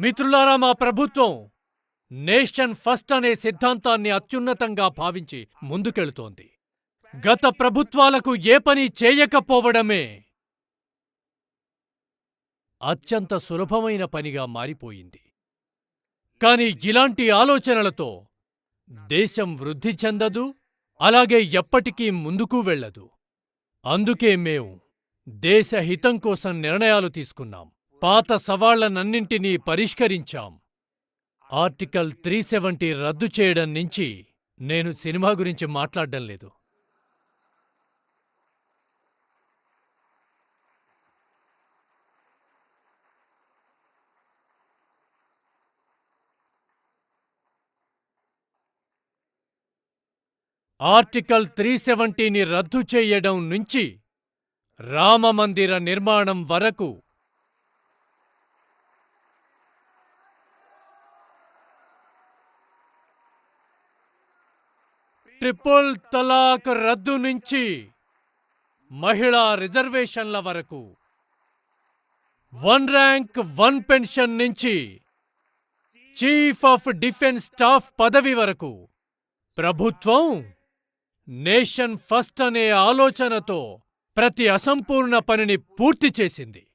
మిత్రులారా మా ప్రభుత్వం నేషన్ ఫస్ట్ అనే సిద్ధాంతాన్ని అత్యున్నతంగా భావించి ముందుకెళుతోంది. గత ప్రభుత్వాలకు ఏ పని చేయకపోవడమే అత్యంత సులభమైన పనిగా మారిపోయింది. కాని ఇలాంటి ఆలోచనలతో దేశం వృద్ధి చెందదు అలాగే ఎప్పటికీ ముందుకు వెళ్ళదు. అందుకే మేం దేశ హితం కోసం నిర్ణయాలు తీసుకున్నాం. పాత సవాళ్ళనన్నింటినీ పరిష్కరించాం. ఆర్టికల్ త్రీ సెవెంటీ రద్దు చేయడం నుంచి నేను సినిమా గురించి మాట్లాడడం లేదు. ఆర్టికల్ త్రీ సెవెంటీని రద్దు చేయడం నుంచి రామమందిర నిర్మాణం వరకు ట్రిపుల్ తలాక్ రద్దు నుంచి మహిళా రిజర్వేషన్ల వరకు. వన్ ర్యాంక్ వన్ పెన్షన్ నుంచి చీఫ్ ఆఫ్ డిఫెన్స్ స్టాఫ్ పదవి వరకు. ప్రభుత్వం నేషన్ ఫస్ట్ అనే ఆలోచనతో ప్రతి అసంపూర్ణ పనిని పూర్తి చేసింది.